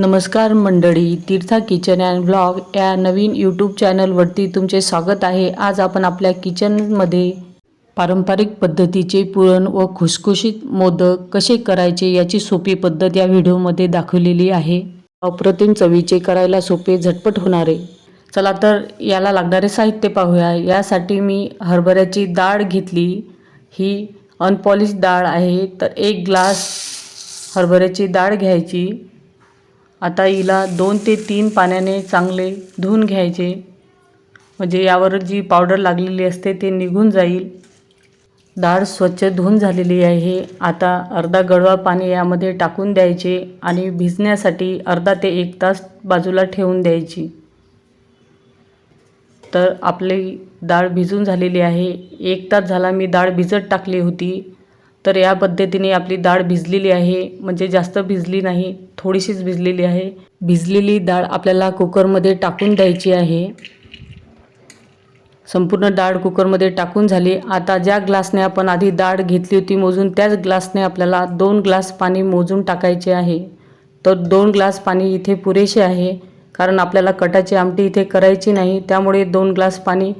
नमस्कार मंडळी तीर्था kitchen and blog या नवीन यूट्यूब चॅनलवरती तुमचे स्वागत आहे. आज आपण आपल्या किचनमध्ये पारंपरिक पद्धतीचे पुरण व खुसखुशीत मोदक कसे करायचे याची सोपी पद्धत या व्हिडिओमध्ये दाखवलेली आहे. अप्रतिम चवीचे करायला सोपे झटपट होणारे. चला तर याला लागणारे साहित्य पाहूया. यासाठी मी हरभऱ्याची डाळ घेतली. ही अनपॉलिश डाळ आहे. तर एक ग्लास हरभऱ्याची डाळ घ्यायची. आता हिला दोन ते तीन पाण्याने चांगले धुवून घ्यायचे. म्हणजे यावर जी पावडर लागलेली असते ते निघून जाईल. डाळ स्वच्छ धुवून झालेली आहे. आता अर्धा गडवा पाणी यामध्ये टाकून द्यायचे आणि भिजण्यासाठी अर्धा ते एक तास बाजूला ठेवून द्यायची. तर आपली डाळ भिजून झालेली आहे. एक तास झाला मी डाळ भिजत टाकली होती. तर या पद्धतीने आपली डाळ भिजलेली आहे. म्हणजे जास्त भिजली नाही थोडीशीच भिजलेली आहे. भिजलेली डाळ आपल्याला कुकरमध्ये टाकून द्यायची आहे. संपूर्ण डाळ कुकरमध्ये टाकून झाली. आता ज्या ग्लासने आपण आधी डाळ घेतली होती मोजून त्याच ग्लासने आपल्याला दोन ग्लास पाणी मोजून टाकायचे आहे. तर दोन ग्लास पाणी इथे पुरेसे आहे कारण आपल्याला कटाची आमटी इथे करायची नाही. त्यामुळे दोन ग्लास पाणी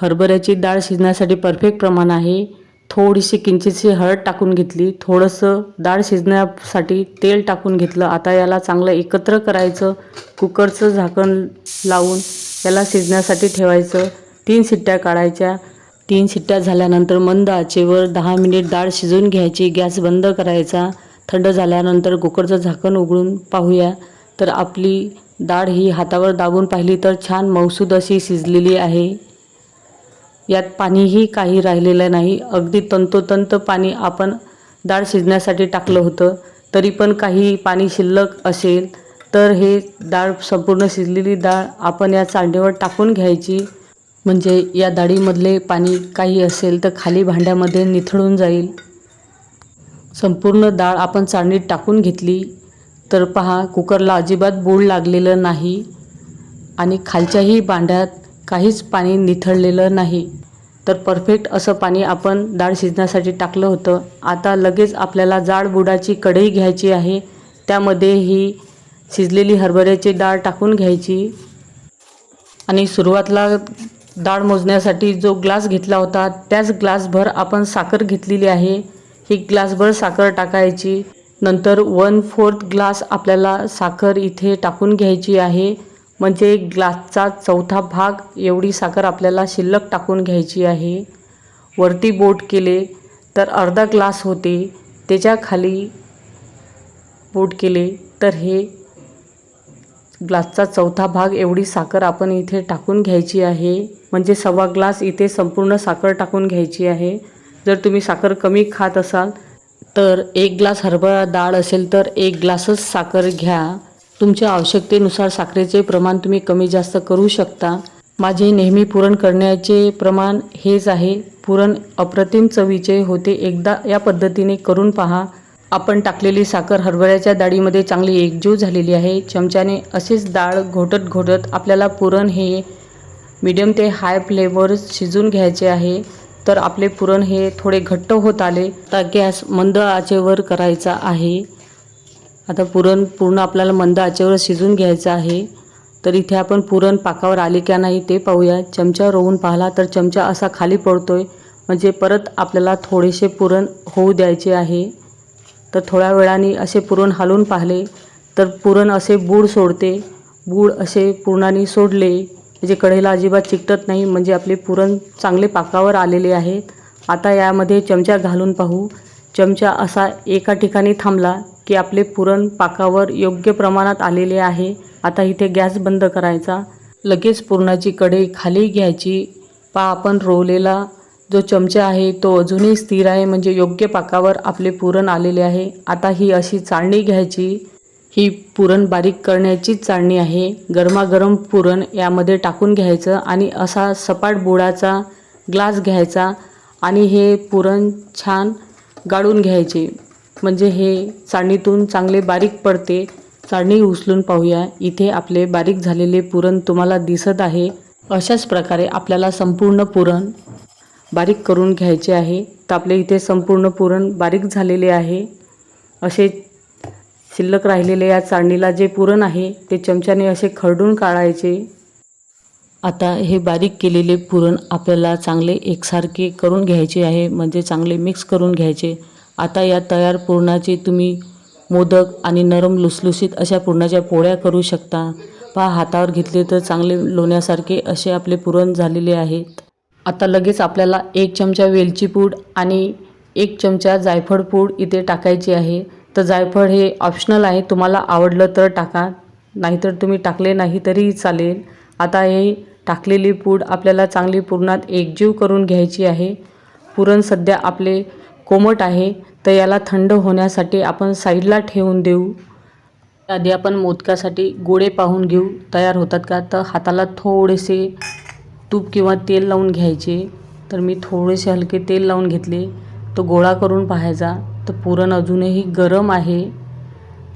हरभऱ्याची डाळ शिजण्यासाठी परफेक्ट प्रमाण आहे. थोडीशी किंचितशी हळद टाकून घेतली थोडंसं डाळ शिजण्यासाठी तेल टाकून घेतलं. आता याला चांगलं एकत्र करायचं कुकरचं झाकण लावून याला शिजण्यासाठी ठेवायचं. तीन शिट्ट्या काढायच्या. तीन शिट्ट्या झाल्यानंतर मंद आचेवर दहा मिनिट डाळ शिजवून घ्यायची. गॅस बंद करायचा. थंड झाल्यानंतर कुकरचं झाकण उघडून पाहूया. तर आपली डाळ ही हातावर दाबून पाहिली तर छान मौसूद अशी शिजलेली आहे. यात पाणीही काही राहिलेलं नाही. अगदी तंतोतंत पाणी आपण डाळ शिजण्यासाठी टाकलं होतं. तरी पण काही पाणी शिल्लक असेल तर हे डाळ संपूर्ण शिजलेली डाळ आपण या चांडीवर टाकून घ्यायची. म्हणजे या डाळीमधले पाणी काही असेल तर खाली भांड्यामध्ये निथळून जाईल. संपूर्ण डाळ आपण चाळणीत टाकून घेतली. तर पहा कुकरला अजिबात बूड लागलेलं नाही. आणि खालच्याही भांड्यात काहीच पाणी निथळलेलं नाही. तर परफेक्ट असं पाणी आपण डाळ शिजण्यासाठी टाकलं होतं. आता लगेच आपल्याला जाड बुडाची कढई घ्यायची आहे. त्यामध्ये ही शिजलेली हरभऱ्याची डाळ टाकून घ्यायची. आणि सुरुवातला डाळ मोजण्यासाठी जो ग्लास घेतला होता त्याच ग्लासभर आपण साखर घेतलेली आहे. ही ग्लासभर साखर टाकायची. नंतर वन फोर्थ ग्लास आपल्याला साखर इथे टाकून घ्यायची आहे. म्हणजे ग्लासचा चौथा भाग एवढी साखर आपल्याला शिल्लक टाकून घ्यायची आहे. वरती बोट केले तर अर्धा ग्लास होते. त्याच्याखाली बोट केले तर हे ग्लासचा चौथा भाग एवढी साखर आपण इथे टाकून घ्यायची आहे. म्हणजे सव्वा ग्लास इथे संपूर्ण साखर टाकून घ्यायची आहे. जर तुम्ही साखर कमी खात असाल तर एक ग्लास हरभरा डाळ असेल तर एक ग्लासच साखर घ्या. तुमच्या आवश्यकतेनुसार साखरेचे प्रमाण तुम्ही कमी जास्त करू शकता. माझे नेहमी पुरण करण्याचे प्रमाण हेच आहे. पुरण अप्रतिम चवीचे होते. एकदा या पद्धतीने करून पहा. आपण टाकलेली साखर हरभऱ्याच्या डाळीमध्ये चांगली एकजीव झालेली आहे. चमच्याने असेच डाळ घोटत घोटत आपल्याला पुरण हे मीडियम ते हाय फ्लेवर शिजून घ्यायचे आहे. तर आपले पुरण हे थोडे घट्ट होत आले. तर गॅस मंद आचेवर करायचा आहे. आता पुरण पूर्ण आपल्याला मंद आचेवर शिजून घ्यायचं आहे. तर इथे आपण पुरण पाकावर आले का नाही ते पाहूया. चमचा रोवून पाहिला तर चमचा असा खाली पडतोय म्हणजे परत आपल्याला थोडेसे पुरण होऊ द्यायचे आहे. तर थोड्या वेळाने असे पुरण हलवून पाहिले तर पुरण असे बूड सोडते. बूड असे पुरणाने सोडले म्हणजे कढईला अजिबात चिकटत नाही म्हणजे आपले पुरण चांगले पाकावर आलेले आहेत. आता यामध्ये चमचा घालून पाहू. चमचा असा एका ठिकाणी थांबला की आपले पुरण पाकावर योग्य प्रमाणात आलेले आहे. आता इथे गॅस बंद करायचा. लगेच पुरणाची कढई खाली घ्यायची. पा आपण रोवलेला जो चमचा आहे तो अजूनही स्थिर आहे म्हणजे योग्य पाकावर आपले पुरण आलेले आहे. आता ही अशी चाळणी घ्यायची. ही पुरण बारीक करण्याचीच चाळणी आहे. गरमागरम पुरण यामध्ये टाकून घ्यायचं आणि असा सपाट बुडाचा ग्लास घ्यायचा आणि हे पुरण छान गाळून घ्यायचे. म्हणजे हे चाळणीतून चांगले बारीक पडते. चाळणी उचलून पाहूया. इथे आपले बारीक झालेले पुरण तुम्हाला दिसत आहे. अशाच प्रकारे आपल्याला संपूर्ण पुरण बारीक करून घ्यायचे आहे. तर आपले इथे संपूर्ण पुरण बारीक झालेले आहे. असे शिल्लक राहिलेले या चाळणीला जे पुरण आहे ते चमच्याने असे खरडून काढायचे. आता हे बारीक केलेले पुरण आपल्याला चांगले एकसारखे करून घ्यायचे आहे म्हणजे चांगले मिक्स करून घ्यायचे. आता या तयार पुरणाचे तुम्ही मोदक आणि नरम लुसलुसीत अशा पुरणाच्या पोळ्या करू शकता. पहा हातावर घेतले तर चांगले लोण्यासारखे असे आपले पुरण झालेले आहेत. आता लगेच आपल्याला एक चमचा वेलची पूड आणि एक चमचा जायफळ पूड इथे टाकायची आहे. तर जायफळ हे ऑप्शनल आहे तुम्हाला आवडलं तर टाका नाहीतर तुम्ही टाकले नाही तरीही चालेल. आता हे टाकलेली पूड आपल्याला चांगली पुरणात एकजीव करून घ्यायची आहे. पुरण सध्या आपले कोमट आहे तर याला थंड होण्यासाठी आपण साईडला ठेवून देऊ. आधी आपण मोदकासाठी गोळे पाहून घेऊ. तयार होतात का? तर हाताला थोडेसे तूप किंवा तेल लावून घ्यायचे. तर मी थोडेसे हलके तेल लावून घेतले. तो गोळा करून पाहायचा. तर पुरण अजूनही गरम आहे.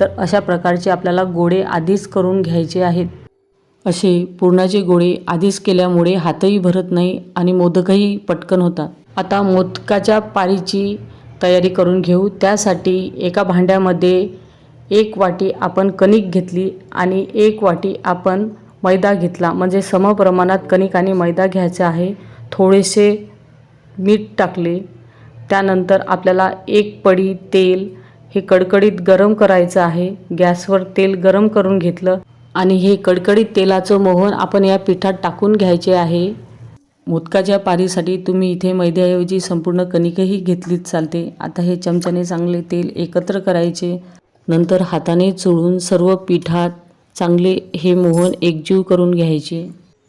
तर अशा प्रकारचे आपल्याला गोळे आधीच करून घ्यायचे आहेत. असे पुरणाचे गोळे आधीच केल्यामुळे हातही भरत नाही आणि मोदकही पटकन होतात. आता मोदकाच्या पारीची तयारी करून घेऊ. त्यासाठी एका भांड्यामध्ये एक वाटी आपण कणिक घेतली आणि एक वाटी आपण मैदा घेतला. म्हणजे समप्रमाणात कणिक आणि मैदा घ्यायचा आहे. थोडेसे मीठ टाकले. त्यानंतर आपल्याला एक पडी तेल हे कडकडीत गरम करायचं आहे. गॅसवर तेल गरम करून घेतलं. आणि हे कडकडीत तेलाचं मोहन आपण या पिठात टाकून घ्यायचे आहे. मोदकाच्या पारीसाठी तुम्ही इथे मैद्याऐवजी संपूर्ण कणिकही घेतलीच चालते. आता हे चमच्याने चांगले तेल एकत्र करायचे. नंतर हाताने चोळून सर्व पिठात चांगले हे मोहन एकजीव करून घ्यायचे.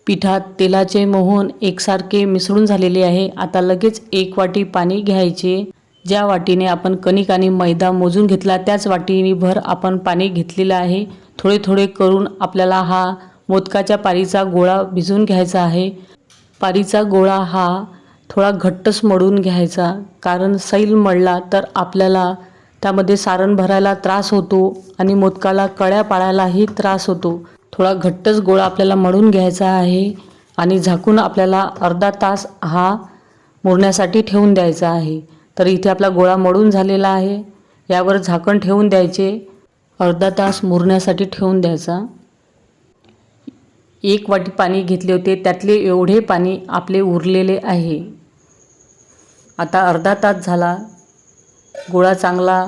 पिठात तेलाचे मोहन एकसारखे मिसळून झालेले आहे. आता लगेच एक वाटी पाणी घ्यायचे. ज्या वाटीने आपण कणिक आणि मैदा मोजून घेतला त्याच वाटीने भर आपण पाणी घेतलेलं आहे. थोडे थोडे करून आपल्याला हा मोदकाच्या पारीचा गोळा भिजवून घ्यायचा आहे. पारीचा गोळा हा थोडा घट्टच मळून घ्यायचा. कारण सैल मळला तर आपल्याला त्यामध्ये सारण भरायला त्रास होतो आणि मोदकाला कळ्या पाळायलाही त्रास होतो. थोडा घट्टच गोळा आपल्याला मळून घ्यायचा आहे आणि झाकून आपल्याला अर्धा तास हा मुरण्यासाठी ठेवून द्यायचा आहे. तर इथे आपला गोळा मळून झालेला आहे. यावर झाकण ठेवून द्यायचे. अर्धा तास मुरण्यासाठी ठेवून द्यायचा. एक वाटी पाणी घेतले होते त्यातले एवढे पाणी आपले उरलेले आहे. आता अर्धा तास झाला गोळा चांगला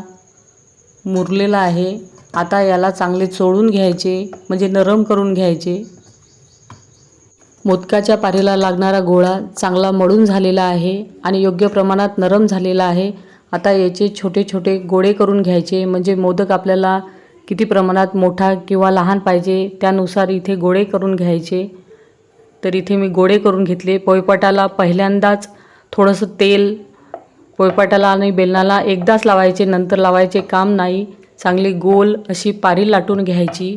मुरलेला आहे. आता याला चांगले चोळून घ्यायचे म्हणजे नरम करून घ्यायचे. मोदकाच्या पारीला लागणारा गोळा चांगला मळून झालेला आहे आणि योग्य प्रमाणात नरम झालेला आहे. आता याचे छोटे छोटे गोळे करून घ्यायचे म्हणजे मोदक आपल्याला किती प्रमाणात मोठा किंवा लहान पाहिजे त्यानुसार इथे गोळे करून घ्यायचे. तर इथे मी गोळे करून घेतले. पोयपाटाला पहिल्यांदाच थोडंसं तेल पोयपाटाला आणि बेलनाला एकदाच लावायचे नंतर लावायचे काम नाही. चांगली गोल अशी पारी लाटून घ्यायची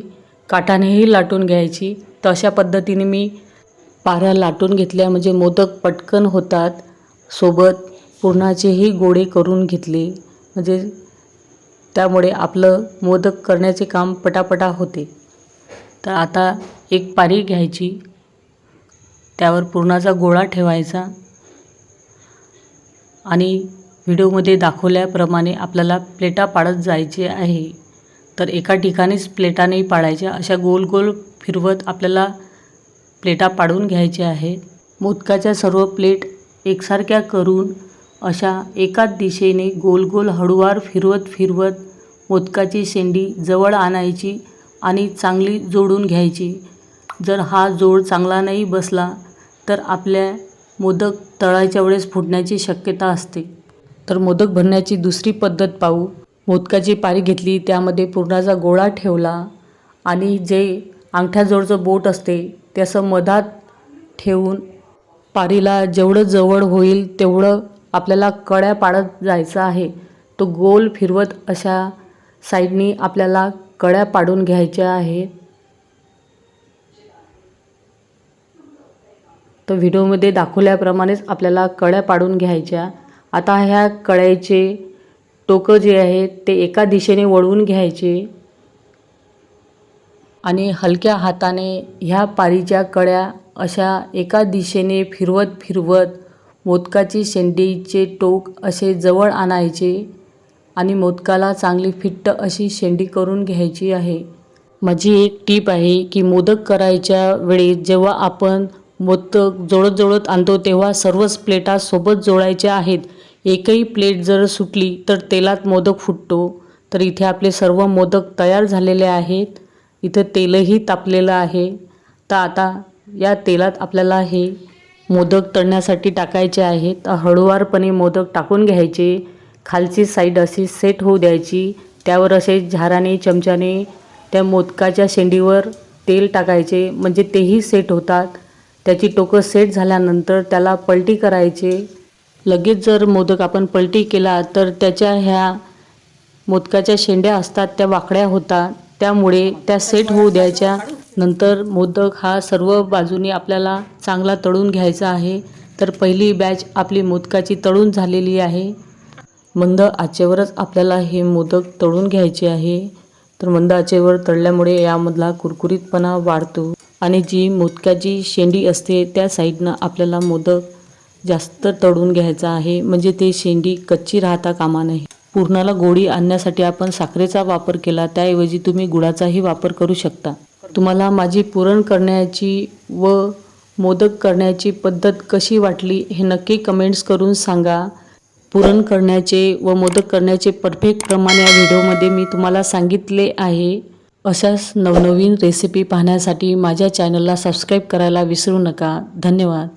काठानेही लाटून घ्यायची. तर अशा पद्धतीने मी पाऱ्या लाटून घेतल्या. म्हणजे मोदक पटकन होतात. सोबत पुरणाचेही गोळे करून घेतले. म्हणजे त्यामुळे आपलं मोदक करण्याचे काम पटापटा होते. तर आता एक पारी घ्यायची. त्यावर पुरणाचा गोळा ठेवायचा. आणि व्हिडिओमध्ये दाखवल्याप्रमाणे आपल्याला प्लेटा पाडत जायचे आहे. तर एका ठिकाणीच प्लेटा नाही पाडायच्या. अशा गोल गोल फिरवत आपल्याला प्लेटा पाडून घ्यायच्या आहेत. मोदकाच्या सर्व प्लेट एकसारख्या करून अशा एकाच दिशेने गोल गोल हळूवार फिरवत फिरवत मोदकाची शेंडी जवळ आणायची आणि चांगली जोडून घ्यायची. जर हा जोड चांगला नाही बसला तर आपल्या मोदक तळायच्या वेळेस फुटण्याची शक्यता असते. तर मोदक भरण्याची दुसरी पद्धत पाहू. मोदकाची पारी घेतली त्यामध्ये पुरणाचा गोळा ठेवला आणि जे अंगठ्याजवळचं बोट असते त्याचं मधात ठेवून पारीला जेवढं जवळ होईल तेवढं आपल्याला कड्या पाडत जायचं आहे. तो गोल फिरवत अशा साईडनी आपल्याला कड्या पाडून घ्यायच्या आहे. तर व्हिडिओमध्ये दाखवल्याप्रमाणेच आपल्याला कड्या पाडून घ्यायच्या. आता ह्या कळ्याचे टोकं जे आहेत ते एका दिशेने वळवून घ्यायचे. आणि हलक्या हाताने ह्या पारीच्या कळ्या अशा एका दिशेने फिरवत फिरवत मोदकाची शेंडीचे टोक असे जवळ आणायचे. आणि मोदकाला चांगली फिट्ट अशी शेंडी करून घ्यायची आहे. माझी एक टीप आहे की मोदक करायच्या वेळी जेव्हा आपण मोदक जोडत जोडत आणतो तेव्हा सर्वच प्लेटा सोबत जोडायच्या आहेत. एकही प्लेट जर सुटली तर तेलात मोदक फुटतो. तर इथे आपले सर्व मोदक तयार झालेले आहेत. इथं तेलही तापलेलं आहे. तर आता या तेलात आपल्याला हे मोदक तळण्यासाठी टाकायचे आहेत. तर हळूवारपणे मोदक टाकून घ्यायचे. खालची साईड अशी सेट होऊ द्यायची. त्यावर असे झाराने चमच्याने त्या मोदकाच्या शेंडीवर तेल टाकायचे. म्हणजे तेही सेट होतात. त्याची टोकं सेट झाल्यानंतर त्याला पलटी करायचे. लगेच जर मोदक आपण पलटी केला तर त्याच्या ह्या मोदकाच्या शेंड्या असतात त्या वाकड्या होतात. त्यामुळे त्या सेट होऊ द्यायच्या नंतर मोदक हा सर्व बाजूनी आपल्याला चांगला तळून घ्यायचा आहे. तर पहिली बॅच आपली मोदकाची तळून झालेली आहे. मंद आचेवरच आपल्याला हे मोदक तळून घ्यायचे आहे. तर मंद आचेवर तळल्यामुळे यामधला कुरकुरीतपणा वाढतो आणि जी मोदकाची शेंडी असते त्या साईडनं आपल्याला मोदक जास्त तळून घ्यायचा आहे. म्हणजे ते शेंडी कच्ची राहता कामा नये. पूर्णाला गोडी आणण्यासाठी आपण साखरेचा वापर केला त्याऐवजी तुम्ही गुळाचाही वापर करू शकता. तुम्हाला माझी पुरण करण्याची व मोदक करण्याची पद्धत कशी वाटली हे नक्की कमेंट्स करून सांगा. पुरण करण्याचे व मोदक करण्याचे परफेक्ट प्रमाण या व्हिडिओमध्ये मी तुम्हाला सांगितले आहे. अशाच नवनवीन रेसिपी पाहण्यासाठी माझ्या चॅनलला सबस्क्राईब करायला विसरू नका. धन्यवाद.